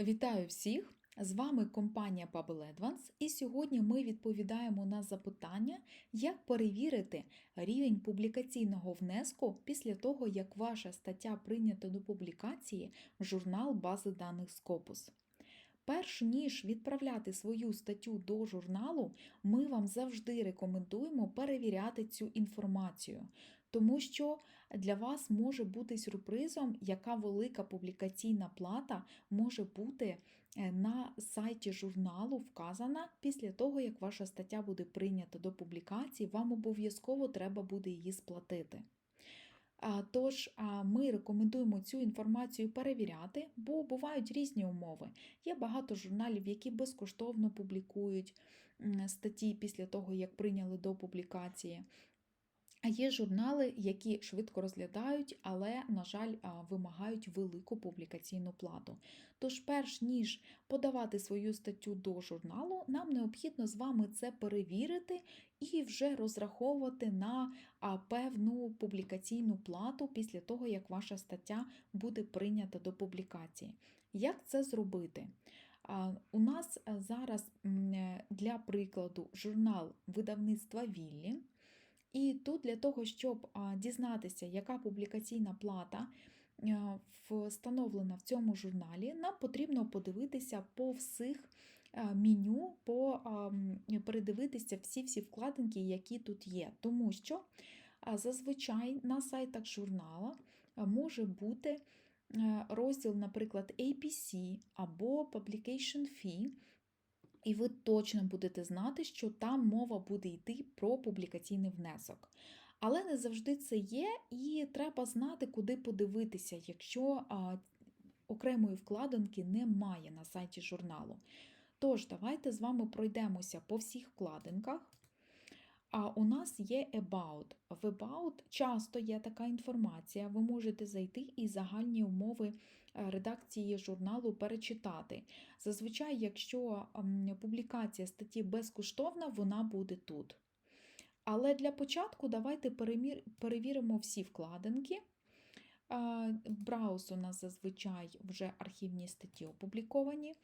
Вітаю всіх! З вами компанія Bubble Advance, і сьогодні ми відповідаємо на запитання, як перевірити рівень публікаційного внеску після того, як ваша стаття прийнята до публікації в журнал бази даних Scopus. Перш ніж відправляти свою статтю до журналу, ми вам завжди рекомендуємо перевіряти цю інформацію, тому що для вас може бути сюрпризом, яка велика публікаційна плата може бути е, на сайті журналу вказана після того, як ваша стаття буде прийнята до публікації, вам обов'язково треба буде її сплатити. Тож ми рекомендуємо цю інформацію перевіряти, бо бувають різні умови. Є багато журналів, які безкоштовно публікують статті після того, як прийняли до публікації. А є журнали, які швидко розглядають, але, на жаль, вимагають велику публікаційну плату. Тож, перш ніж подавати свою статтю до журналу, нам необхідно з вами це перевірити і вже розраховувати на певну публікаційну плату після того, як ваша стаття буде прийнята до публікації. Як це зробити? У нас зараз е, для прикладу журнал видавництва Віллі. І тут для того, щоб дізнатися, яка публікаційна плата встановлена в цьому журналі, нам потрібно подивитися по всіх меню, по, передивитися всі-всі вкладинки, які тут є. Тому що зазвичай на сайтах журнала може бути розділ, наприклад, APC або Publication Fee, і ви точно будете знати, що там мова буде йти про публікаційний внесок. Але не завжди це є, і треба знати, куди подивитися, якщо окремої вкладинки немає на сайті журналу. Тож, давайте з вами пройдемося по всіх вкладинках. А у нас є About. В About часто є така інформація. Ви можете зайти і загальні умови редакції журналу перечитати. Зазвичай, якщо публікація статті безкоштовна, вона буде тут. Але для початку давайте перевіримо всі вкладинки. А, Браус у нас зазвичай вже архівні статті опубліковані.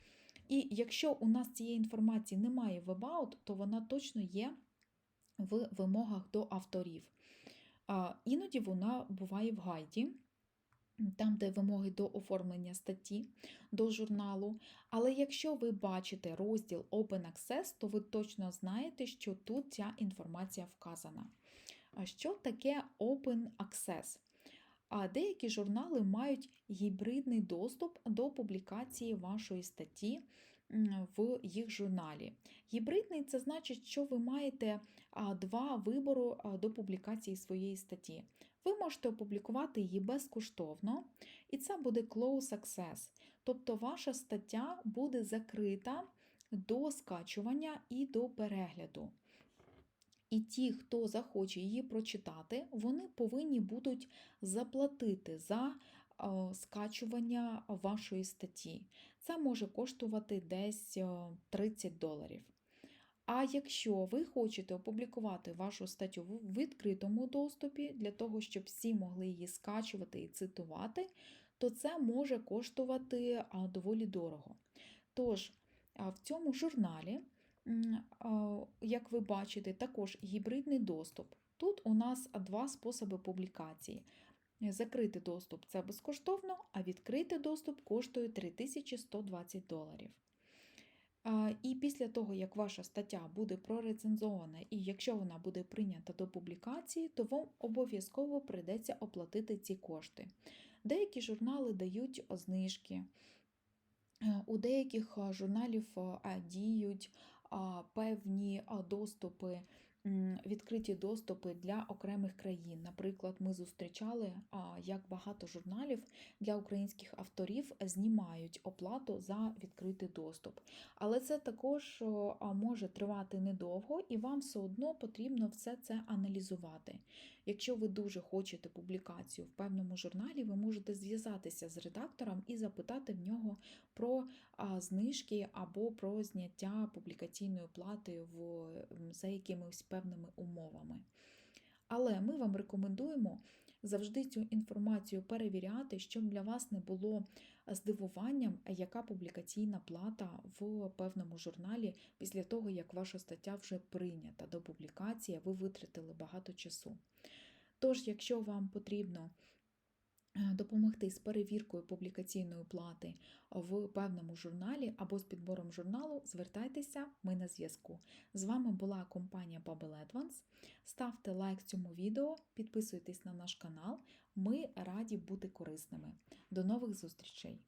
І якщо у нас цієї інформації немає в About, то вона точно є в вимогах до авторів. Іноді вона буває в гайді, там, де вимоги до оформлення статті до журналу. Але якщо ви бачите розділ Open Access, то ви точно знаєте, що тут ця інформація вказана. Що таке Open Access? А деякі журнали мають гібридний доступ до публікації вашої статті в їх журналі. Гібридний це значить, що ви маєте два вибору до публікації своєї статті. Ви можете опублікувати її безкоштовно, і це буде Close Access, тобто ваша стаття буде закрита до скачування і до перегляду. І ті, хто захоче її прочитати, вони повинні будуть заплатити за е, скачування вашої статті. Це може коштувати десь е, 30 доларів. А якщо ви хочете опублікувати вашу статтю в відкритому доступі, для того, щоб всі могли її скачувати і цитувати, то це може коштувати доволі дорого. Тож, в цьому журналі, як ви бачите, також гібридний доступ. Тут у нас два способи публікації. Закритий доступ це безкоштовно, а відкритий доступ коштує 3120 доларів. І після того, як ваша стаття буде прорецензована, і якщо вона буде прийнята до публікації, то вам обов'язково прийдеться оплатити ці кошти. Деякі журнали дають знижки, Е, у деяких журналів діють певні доступи, відкриті доступи для окремих країн. Наприклад, ми зустрічали, як багато журналів для українських авторів знімають оплату за відкритий доступ. Але це також може тривати недовго, і вам все одно потрібно все це аналізувати. Якщо ви дуже хочете публікацію в певному журналі, ви можете зв'язатися з редактором і запитати в нього про знижки або про зняття публікаційної плати в, за якимись певними умовами. Але ми вам рекомендуємо завжди цю інформацію перевіряти, щоб для вас не було здивуванням, яка публікаційна плата в певному журналі після того, як ваша стаття вже прийнята до публікації, ви витратили багато часу. Тож, якщо вам потрібно е, допомогти з перевіркою публікаційної плати в певному журналі або з підбором журналу, звертайтеся, ми на зв'язку. З вами була компанія Bubble Advance. Ставте лайк цьому відео, підписуйтесь на наш канал. Ми раді бути корисними. До нових зустрічей!